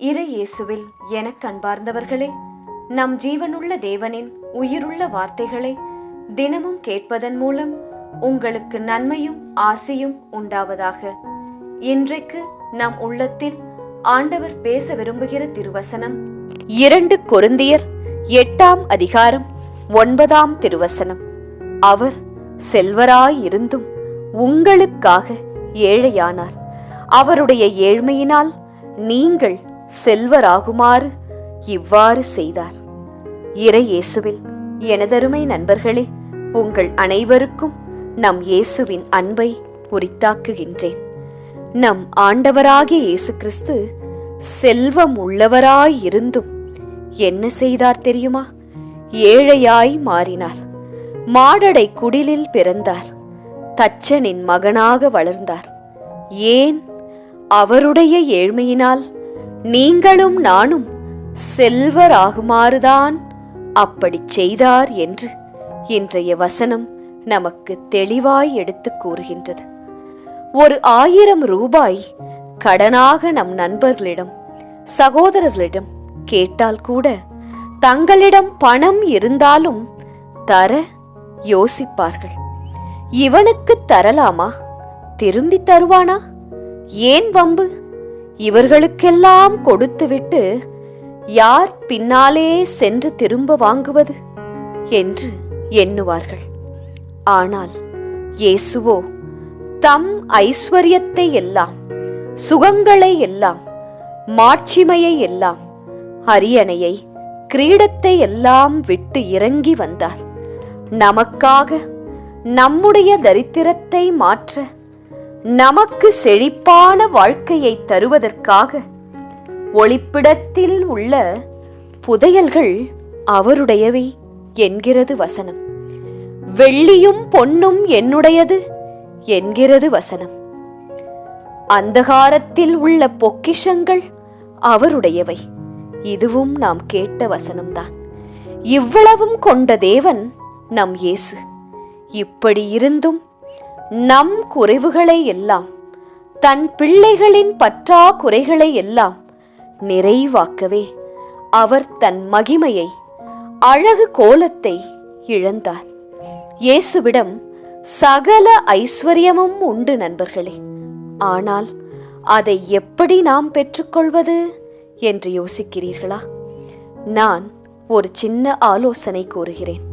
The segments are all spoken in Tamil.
இறை இயேசுவில் எனக் கண்பார்ந்தவர்களே நம் ஜீவனுள்ள தேவனின் உயிருள்ள வார்த்தைகளை தினமும் கேட்பதன் மூலம் உங்களுக்கு நன்மையும் ஆசையும் உண்டாவதாக. இன்றைக்கு நம் உள்ளத்தில் ஆண்டவர் பேச விரும்புகிற திருவசனம் இரண்டு கொருந்தியர் எட்டாம் அதிகாரம் ஒன்பதாம் திருவசனம். அவர் செல்வராயிருந்தும் உங்களுக்காக ஏழையானார். அவருடைய ஏழ்மையினால் நீங்கள் செல்வராகுமாறு இவ்வாறு செய்தார். இறை இயேசுவில் எனதருமை நண்பர்களே உங்கள் அனைவருக்கும் நம் இயேசுவின் அன்பை உரித்தாக்குகின்றேன். நம் ஆண்டவராகிய இயேசு கிறிஸ்து செல்வம் உள்ளவராயிருந்தும் என்ன செய்தார் தெரியுமா? ஏழையாய் மாறினார். மாடடை குடிலில் பிறந்தார். தச்சனின் மகனாக வளர்ந்தார். ஏன்? அவருடைய ஏழ்மையினால் நீங்களும் நானும் செல்வராகுமாறுதான் அப்படிச் செய்தார் என்று இன்றைய வசனம் நமக்கு தெளிவாய் எடுத்துக் கூறுகின்றது. ஒரு ஆயிரம் ரூபாய் கடனாக நம் நண்பர்களிடம் சகோதரர்களிடம் கேட்டால் கூட தங்களிடம் பணம் இருந்தாலும் தர யோசிப்பார்கள். இவனுக்கு தரலாமா? திரும்பி தருவானா? ஏன் வம்பு? இவர்களுக்கெல்லாம் கொடுத்துவிட்டு யார் பின்னாலே சென்று திரும்ப வாங்குவது என்று எண்ணுவார்கள். ஆனால் இயேசுவோ தம் ஐஸ்வர்யத்தை எல்லாம் சுகங்களை எல்லாம் மாட்சிமையை எல்லாம் அரியணையை கிரீடத்தை எல்லாம் விட்டு இறங்கி வந்தார். நமக்காக நம்முடைய தரித்திரத்தை மாற்ற நமக்கு செழிப்பான வாழ்க்கையை தருவதற்காக ஒளிப்பிடத்தில் உள்ள புதையல்கள் அவருடையவை என்கிறது வசனம். வெள்ளியும் பொன்னும் என்னுடையது என்கிறது வசனம். அந்தகாரத்தில் உள்ள பொக்கிஷங்கள் அவருடையவை. இதுவும் நாம் கேட்ட வசனம்தான். இவ்வளவும் கொண்ட தேவன் நம் இயேசு. இப்படி இருந்தும் நம் குறைவுகளை எல்லாம் தன் பிள்ளைகளின் பற்றாக்குறைகளை எல்லாம் நிறைவாக்கவே அவர் தன் மகிமையை அழகு கோலத்தை இழந்தார். இயேசுவிடம் சகல ஐஸ்வர்யமும் உண்டு நண்பர்களே. ஆனால் அதை எப்படி நாம் பெற்றுக்கொள்வது என்று யோசிக்கிறீர்களா? நான் ஒரு சின்ன ஆலோசனை கூறுகிறேன்.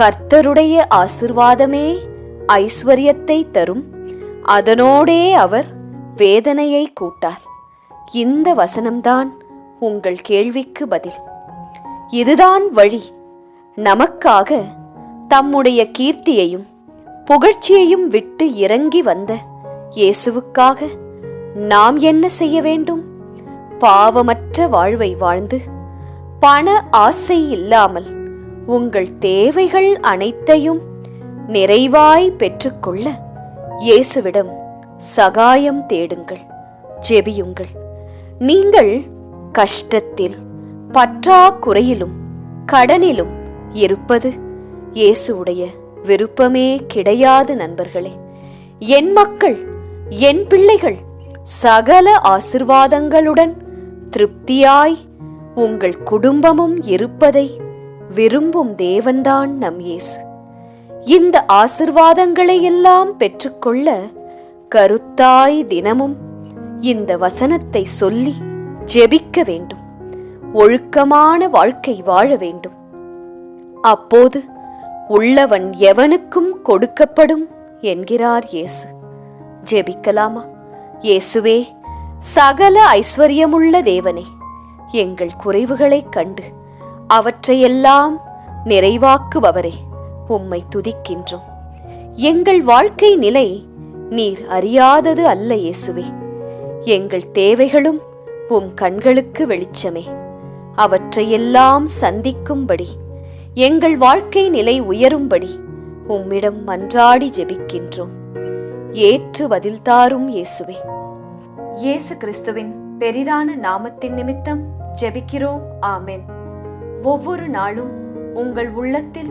கர்த்தருடைய ஆசிர்வாதமே ஐஸ்வர்யத்தை தரும். அதனோடே அவர் வேதனையை கூட்டார். இந்த வசனம்தான் உங்கள் கேள்விக்கு பதில். இதுதான் வழி. நமக்காக தம்முடைய கீர்த்தியையும் புகழ்ச்சியையும் விட்டு இறங்கி வந்த இயேசுவுக்காக நாம் என்ன செய்ய வேண்டும்? பாவமற்ற வாழ்வை வாழ்ந்து பண ஆசை இல்லாமல் உங்கள் தேவைகள் அனைத்தையும் நிறைவாய் பெற்றுக்கொள்ள இயேசுவிடம் சகாயம் தேடுங்கள் ஜெபியுங்கள். நீங்கள் கஷ்டத்தில் பற்றாக்குறையிலும் கடனிலும் இருப்பது இயேசுடைய விருப்பமே கிடையாது நண்பர்களே. என் மக்கள் என் பிள்ளைகள் சகல ஆசிர்வாதங்களுடன் திருப்தியாய் உங்கள் குடும்பமும் இருப்பதை விரும்பும் தேவன்தான் நம் இயேசு. இந்த ஆசிர்வாதங்களை எல்லாம் பெற்றுக்கொள்ள கருத்தாய் தினமும் இந்த வசனத்தை சொல்லி ஜெபிக்க வேண்டும். ஒழுக்கமான வாழ்க்கை வாழ வேண்டும். அப்போது உள்ளவன் எவனுக்கும் கொடுக்கப்படும் என்கிறார் இயேசு. ஜெபிக்கலாமா? இயேசுவே சகல ஐஸ்வர்யமுள்ள தேவனே எங்கள் குறைவுகளைக் கண்டு அவற்றையெல்லாம் நிறைவாக்குபவரே. உம்மை துதிக்கின்றோம். எங்கள் வாழ்க்கை நிலை நீர் அறியாதது அல்ல இயேசுவே. எங்கள் தேவைகளும் உம் கண்களுக்கு வெளிச்சமே. அவற்றையெல்லாம் சந்திக்கும்படி எங்கள் வாழ்க்கை நிலை உயரும்படி உம்மிடம் மன்றாடி ஜெபிக்கின்றோம். ஏற்று பதில் தாரும் இயேசுவே. இயேசு கிறிஸ்துவின் பெரிதான நாமத்தின் நிமித்தம் ஜெபிக்கிறோம். ஆமென். ஒவ்வொரு நாளும் உங்கள் உள்ளத்தில்